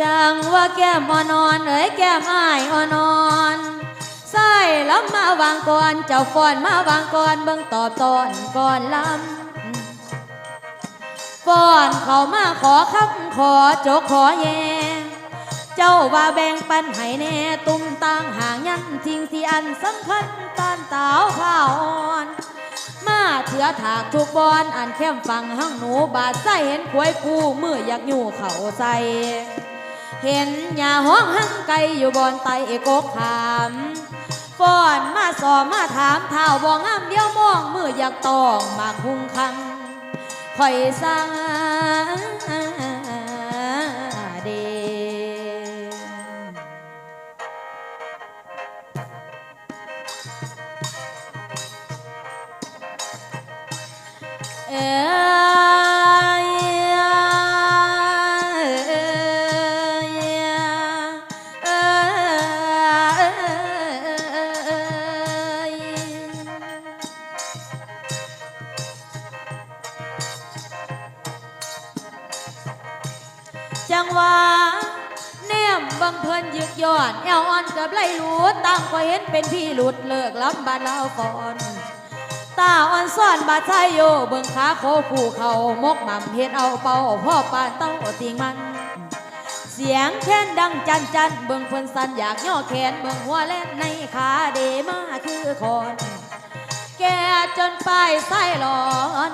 จังว่าแก้มอ่อนอนเอ๋ยแก้มอ้ายอ่อนอนใส่ล้ำมาวางก่อนเจ้าฟ้อนมาวางก่อนเบิ่งตอบตอนก่อนลำฟ้อนเขามาขอคำขอโจกขอแยงเจ้าว่าแบ่งปันให้แน่ตุ้มต่างห่างยันทิ้งที่อันสำคัญตานเตาข้าวอ่อนมาเถือถากทุกบอนอันเข้มฟังห้างหนูบาดใส่เห็นควยกูมืออยากอยู่เขาใส่ เห็นหญ้าห้องหังไกอยู่บอนไตเอกกขามฟ้อนมาสอมาถามเท้าบ่งามเดียวมองมืออยากตองมาคุงคังคอยสั่ง นยึกย้อนแอวอ่อนกับไหลหลุดตามก็เห็นเป็นพี่หลุดเลิกล้ำบานเล่าก่อนตาอ่อนซ่อนบาดชายโยเบิ่งขาโคคู่เขามกหม่ำเฮ็ดเอาเป่าพ่อปานเต้าติงมันเสียงแค้นดังจันจันเบิ่งเพิ่นสันอยากย่อแขนเบิ่งหัวเล่นในขาเดมาคือคอนแก่จนปลายไส้หลอน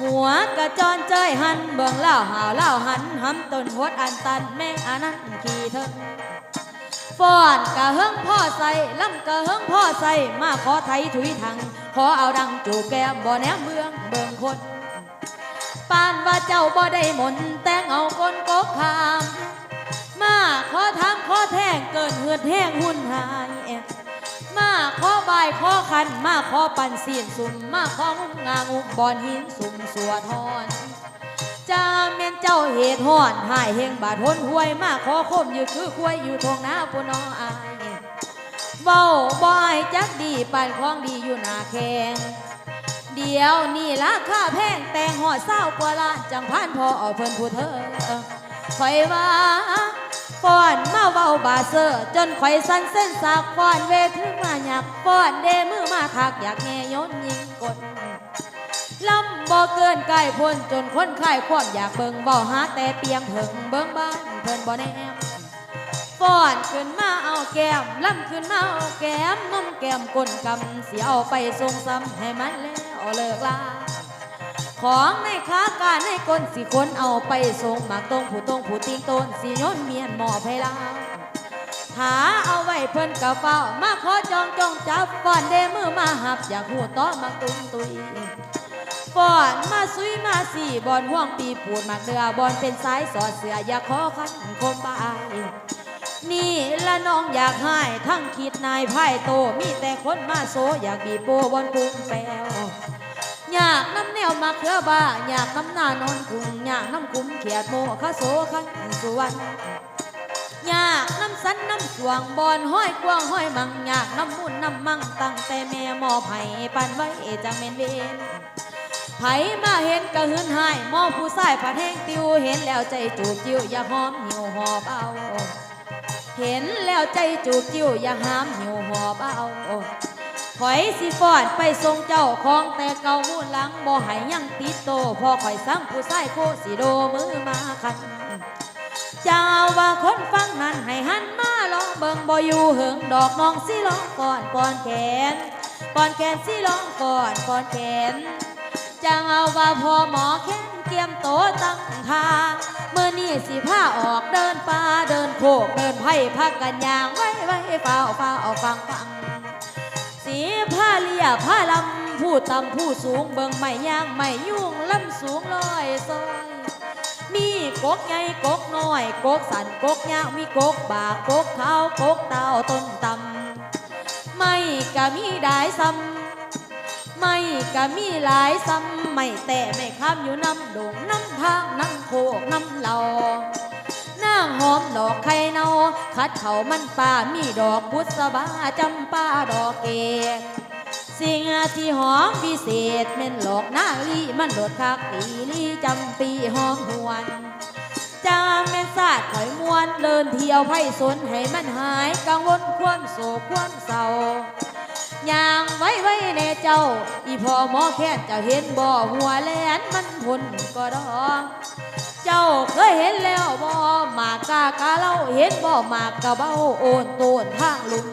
หัวกระจรเจยหันเบิ่งเล่าหาวเล่าหันหำต้นหดอันตันแม่งอันนั้นขี่เถิง ฟ้อนกะเฮิงพ่อใส่ลำกะเฮิงพ่อใส่มาขอไทยถุยทัง ขอเอาดังจูบแก้มบ่แนมเมืองเบิ่งคนปานว่าเจ้าบ่ได้มนต์แต่งเอาคนกกขาม มาขอทำขอแท่งเกินเหือดแห้งหุ่นหายมาขอบายขอคัน มาขอปันเสียนสุ่มมาของุ้มงางุมบอนหินสุ่มสัวทอน จาเมียนเจ้าเหตุห่อนหายเฮงบาดหนห้วยมาขอคมอยู่คือควยอยู่ทงหน้าปุนออายเบ้าบอยจักดีปานของดีอยู่หน้าแข้งเดี๋ยวนี่ราคาแพงแต่งหอดเศร้ากว่าล้านจังพันพอเอาเพิ่นผู้เธอคอยว่าฟ้อนมาเว้าบาเซอร์จนข่อยสั้นเส้นสากฟ้อนเวทึงมาหยักฟ้อนเดมือมาทักอยากแง่ยนยิงกด ลำบ่เกินใกล้พ้นจนคนไข้ความอยากเบิ่งบ่หาแต่เปียงเถิงเบิ่งบ้านเพิ่นบ่แนมฟ้อนขึ้นมาเอาแก้มลำขึ้นมาเอาแก้มนมแก้มก้นกำเสิเอาไปส่งซ้ำให้มันแล้วเลิกลาของในค้าการในก้นสิคนเอาไปส่งหมากตรงผู้ตรงผู้ติงต้นสิโยนเมียนหมอไพลาหาเอาไว้เพิ่นกะเฝ้ามาขอจองจองจับก่อนเดมือมาหับอยากหูต่อมาตุ้มตุย ก่อนมาซุยมาสี่บอนห่วงปีปูดมากเดือบอนเป็นสายสอดเสืออยากขอขันคมบายนี่ละน้องอยากให้ทั้งคิดนายไพ่โตมีแต่คนมาโซอยากบีโบบอนกุ้งแปวอยากน้ำแนวมาเขือบ้าอยากน้ำหน้านอนกุ้งอยากน้ำคุ้มเขียดโมข้าโซขันสุวรรณอยากน้ำสันน้ำสวงบอนห้อยกว้างห้อยมังอยากน้ำมุนน้ำมังตั้งแต่แม่หมอไผ่ปันไว้จังเมนเวน ไผมาเห็นกะหืนหายหมอผู้ชายผัดแห้งติวเห็นแล้วใจจูบจิ้วอย่าหอมหิวหอบเอา เห็นแล้วใจจูบจิ้วอย่ากหามหิวหอบเอาข่อยสิฟอดไปทรงเจ้าของแต่เก่ามูหลังบ่ให้ยังติดโตพอข่อยสั่งผู้ชายโคสิโดมือมาคันเจ้าว่าคนฟังนั้นให้หันมาลองเบิ่งบ่อยู่เหิงดอกน้องสิลองก่อนก่อนแขนก่อนแขนสิลองก่อนก่อนแขน จังเจ้าว่าพอหมอแค้นเกียมโตตั้งทางเมื่อนี้สิผ้าออกเดินป่าเดินโคกเดินไผ่พักกันยางไว้ไว้เฝ้าเฝ้าเอาฟังฟัง สีผ้าเลียผ้าลำผู้ต่ำผู้สูงเบิ่งไม่ย่างไม่ยุ่งลำสูงลอยซอยมีกกใหญ่กกน้อย กกสันกกยาวมีกกบากกกขากกเต้าต้นตำไม่ก็มีได้ซ้ำ ไม่ก็มีหลายซ้ำไม่แต่ไม่ข้ามอยู่น้ำดงน้ำทางน้ำโคกน้ำเหลานางหอมดอกไข่เนาคัดเขามันป่ามีดอกพุทธบาจำป่าดอกเกศสิ่งที่หอมพิเศษเม่นหลอกนาลีมันโดดคักอีลีจำปีหอมหวนจามแม่นศาสตร์ข่อยมวนเดินเที่ยวไพ่สนให้มันหายกังวลความโศกความเศร้ายางไว้ไว้ เจ้า อีพ่อหมอแค้นเจ้าเห็นบ่หัวแหลนมันพ้นก็ดอกเจ้าเคยเห็นแล้วบ่หมากกากาเล่าเห็นบ่หมากกะเบ้าโอนโตนทางลุม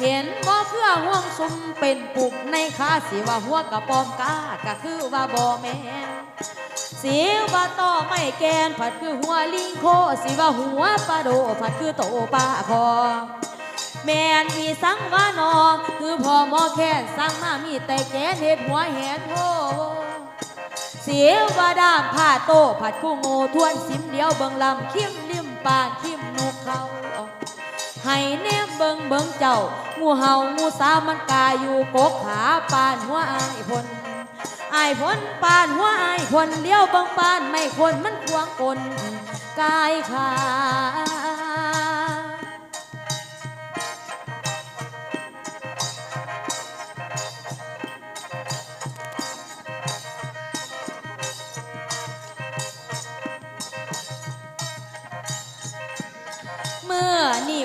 เห็นบ่เพื่อห่วงซุมเป็นปุกในขาสิว่าหัวกระปอมกาก็คือว่าบ่แม่นสิว่าต่อไม่แกนผัดคือหัวลิงโคสิว่าหัวปลาโดผัดคือโตปลาคอ แม่นมีสังวานอคือพ่อหมอแค้นสั่งมามีแต่แกนเห็ดหัวแหนโหเสียวาดามผ้าโตผัดคู่โง่ทวนสิมเดียวเบิงลำคิมลิมปานคิมนกเขาให้แนมเบิงเบิงเจ้าหมูเห่าหมูสามันกาอยู่กกขาปานหัวอายพลอายพลปานหัวอายพลเดียวเบิงปานไม่คนมันควงกลกายขา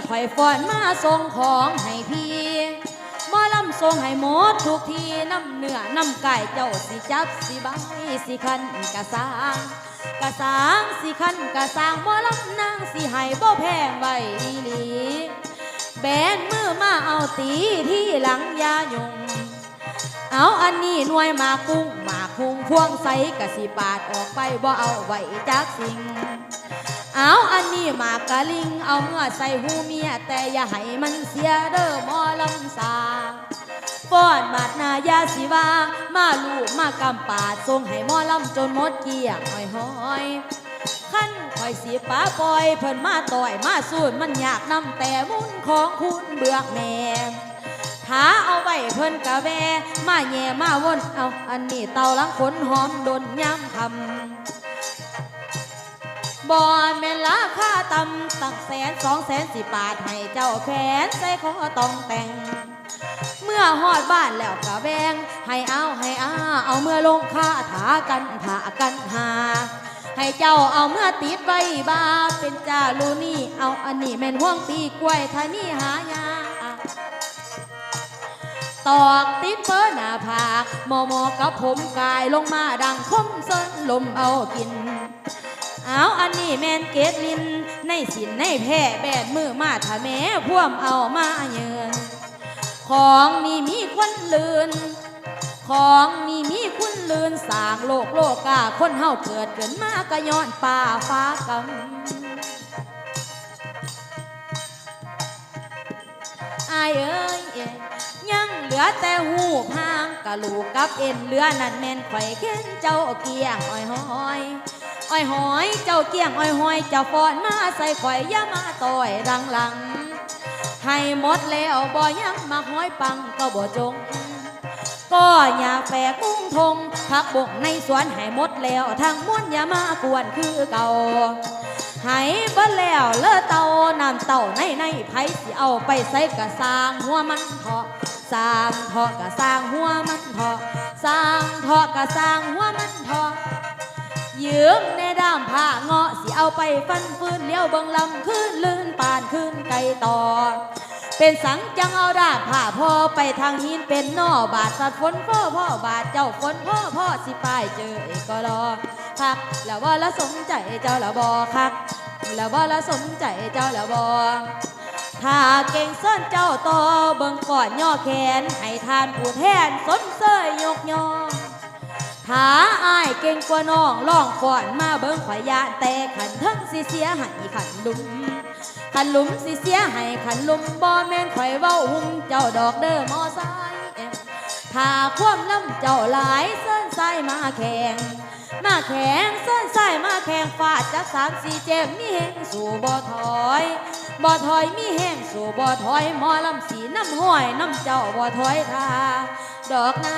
หอยฟอนมาส่งของให้พี่มอลำส่งให้หมดทุกทีน้ำเนื้อน้ำไก่เจ้าสิจับสิบายสิคันกะสางกะสางสิคันกะสางมอลำนางสิให้บ่แพงไว้อีหลีแบนมือมาเอาตีที่หลังยาหยงเอาอันนี้หน่วยมากุ้งมากพุงพวงใสกะสิปาดออกไปบ่เอาไว้จากสิ่ง เอาอันนี้มากะลิง เอาเมื่อใส่หูเมีย แต่อย่าให้มันเสียเด้อหมอลำสาฟ้อนบาดนายาสิวา มาลูกมากำปาดทรงให้หมอลำจนหมดเกลี้ยงหอยหอยขั้นคอยสีป้าปล่อยเพิ่นมาต่อยมาสูดมันอยากนำแต่มุนของคุณเบือกแม่หาเอาไว้เพิ่นกะแวมาแย่มาวนเอาอันนี้เตาลังขนหอมดนย้ำคำ บ่แม่นราคาต่ำตั้งแสนสองแสนสิบบาทให้เจ้าแขนใส่คอต้องแต่ง เมื่อหอดบ้านแล้วกะแบงให้เอาให้อาเอาเมื่อลงค่าถากันผ่ากันหา ให้เจ้าเอาเมื่อติดไว้บาเป็นจาลูนี่เอาอันนี้แม่นห่วงปีกล้วยท่านี่หายาตอกติดเปิ้หน้าผากหมอมอกับผมกายลงมาดังคมเส้นลมเอากิน เอาอันนี้แมนเกตลิน ในสินในแพ่แบดมือมาถ้าแม่พ่วมเอามาเยือนของนี่มีคนลืน ของนี่มีคุณลืนสร้างโลกโลกาคนเฮาเกิดเกินมากะย้อนป่าฟ้ากำอายเอ้เอ้ยยังเหลือแต่หูพางกะลูกกับเอ็นเหลือนั่นแม่นข่เข็นเจ้าเกียงอ้อยหอยอ้ อ้อยหอย เจ้าเกียงอ้อยหอยเจ้าฟอนมาใส่ข่อยอย่ามาต่อยรังหลัง ให้หมดแล้วบ่ยังมาห้อยปังก็บ่จง ก็อย่าแฝกุ้งทงพักบกในสวนให้หมดแล้วทางม้วนอย่ามากวนคือเก่าให้เบิดแล้วเลอะเต่าน้ำเต่าในในไผสิเอาไปใส่กะสร้างหัวมันเถาะสร้างเถาะกะสร้างหัวมันเถาะสร้างเถาะกะสร้างหัวมันเถาะ ยืมในด้ามผ้าเงาะสิเอาไปฟันฟืนเลี้ยวเบิงลำขึ้นลื่นปานขึ้นไกลต่อ เป็นสังจังเอาด้ามผ้าพ่อไปทางหินเป็นนอบาดสัดฝนพ่อพ่อบาดเจ้าฝนพ่อพ่อสิป้ายเจอเอกรอคักแล้วว่าละสมใจเจ้าละบอคักแล้วว่าละสมใจเจ้าละบอถ้าเก่งซ่อนเจ้าต่อเบิ่งก่อนย่อแขนให้ทานผู้แทนสนเสยยกย่อ งถ้าอายเก่งกว่าน้องลองก่อนมาเบิ่งข่อยยานแต่ขันเทั้งสิเสียให้ขันลุมขันลุมสิเสียให้ขันลุมบ่แม่นข่อยเว้าหุ่มเจ้าดอกเด้อมอไซถ้าความล้ำเจ้าหลายเส้นใส่มาแข่งมาแข่งเส้นใส่มาแข่งฟาดจากสามสี่เจมมีแห่งสู่บ่ถอยบ่ถอยมีแห่งสู่บ่ถอยหมอลำสีน้ำห้อยน้ำเจ้าบ่ถอยท่าดอกนา